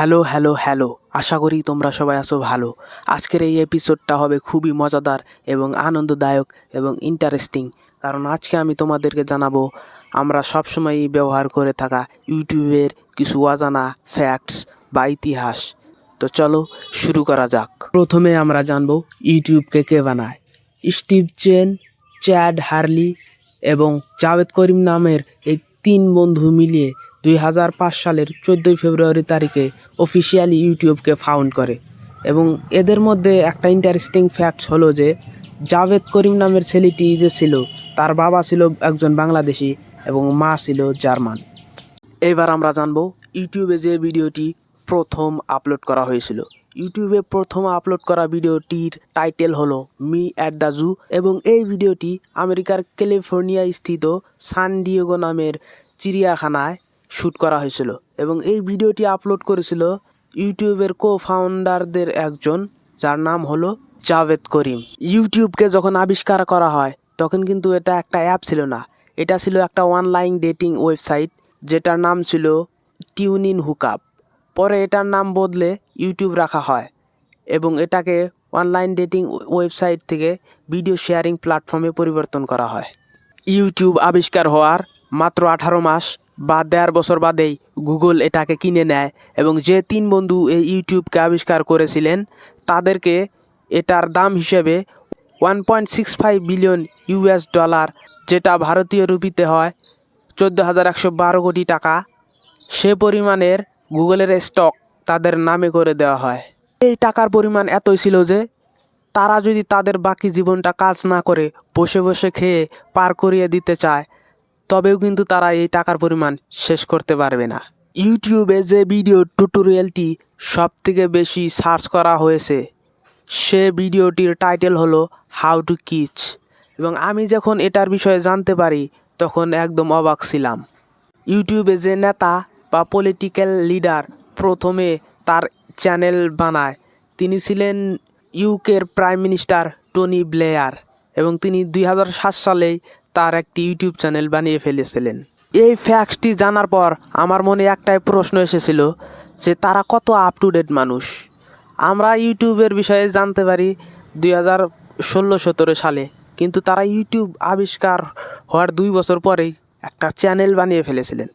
Hello hello hello. আশা করি তোমরা সবাই আছো ভালো। আজকের এই এপিসোডটা হবে খুবই মজাদার এবং আনন্দদায়ক এবং ইন্টারেস্টিং কারণ আজকে আমি তোমাদেরকে জানাব, আমরা সবসময়ই ব্যবহার করে থাকা ইউটিউবের কিছু অজানা ফ্যাক্টস বা ইতিহাস। তো চলো, শুরু করা যাক। প্রথমে আমরা জানব, ইউটিউবকে কে বানায়? স্টিভ চেন চ্যাড হার্লি এবং জাভেদ করিম নামের এই তিন বন্ধু মিলিয়ে দুই হাজার পাঁচ সালের চোদ্দোই ফেব্রুয়ারি তারিখে অফিসিয়ালি ইউটিউবকে ফাউন্ড করে। এবং এদের মধ্যে একটা ইন্টারেস্টিং ফ্যাক্টস হলো যে, জাভেদ করিম নামের ছেলেটি যে ছিল, তার বাবা ছিল একজন বাংলাদেশি এবং মা ছিল জার্মান। এবার আমরা জানব ইউটিউবে যে ভিডিওটি প্রথম আপলোড করা হয়েছিল। ইউটিউবে প্রথম আপলোড করা ভিডিওটির টাইটেল হলো মি অ্যাট দ্য জু এবং এই ভিডিওটি আমেরিকার ক্যালিফোর্নিয়া স্থিত সান ডিয়েগো নামের চিড়িয়াখানায় শ্যুট করা হয়েছিল এবং এই ভিডিওটি আপলোড করেছিল ইউটিউবের কো ফাউন্ডারদের একজন, যার নাম হলো জাভেদ করিম। ইউটিউবকে যখন আবিষ্কার করা হয়, তখন কিন্তু এটা একটা অ্যাপ ছিল না। এটা ছিল একটা অনলাইন ডেটিং ওয়েবসাইট যেটার নাম ছিল টিউন ইন হুকআপ পরে এটার নাম বদলে ইউটিউব রাখা হয় এবং এটাকে অনলাইন ডেটিং ওয়েবসাইট থেকে ভিডিও শেয়ারিং প্ল্যাটফর্মে পরিবর্তন করা হয়। ইউটিউব আবিষ্কার হওয়ার মাত্র আঠারো মাস বা দেড় বছর বাদেই গুগল এটাকে কিনে নেয় এবং যে তিন বন্ধু এই ইউটিউবকে আবিষ্কার করেছিলেন, তাদেরকে এটার দাম হিসেবে one point six five billion US dollar যেটা ভারতীয় রুপিতে হয় চোদ্দ হাজার একশো বারো কোটি টাকা, সে পরিমাণের গুগলের স্টক তাদের নামে করে দেওয়া হয়। এই টাকার পরিমাণ এতই ছিল যে তারা যদি তাদের বাকি জীবনটা কাজ না করে বসে বসে খেয়ে পার করিয়ে দিতে চায় তবেও কিন্তু তারা এই টাকার পরিমাণ শেষ করতে পারবে না। ইউটিউবে যে ভিডিও টিউটোরিয়ালটি সব থেকে বেশি সার্চ করা হয়েছে, সে ভিডিওটির টাইটেল হলো হাউ টু কিচ এবং আমি যখন এটার বিষয়ে জানতে পারি, তখন একদম অবাক ছিলাম। ইউটিউবে যে নেতা বা পলিটিক্যাল লিডার প্রথমে তার চ্যানেল বানায়, তিনি ছিলেন ইউকের প্রাইম মিনিস্টার টনি ব্লেয়ার এবং তিনি দুই হাজার সাত সালেই তার একটি ইউটিউব চ্যানেল বানিয়ে ফেলেছিলেন। এই ফ্যাক্টটি জানার পর আমার মনে একটাই প্রশ্ন এসেছিল যে তারা কত আপ টু ডেট মানুষ। আমরা ইউটিউবের বিষয়ে জানতে পারি দুই হাজার ষোলো সতেরো সালে, কিন্তু তারা ইউটিউব আবিষ্কার হওয়ার দুই বছর পরেই একটা চ্যানেল বানিয়ে ফেলেছিলেন।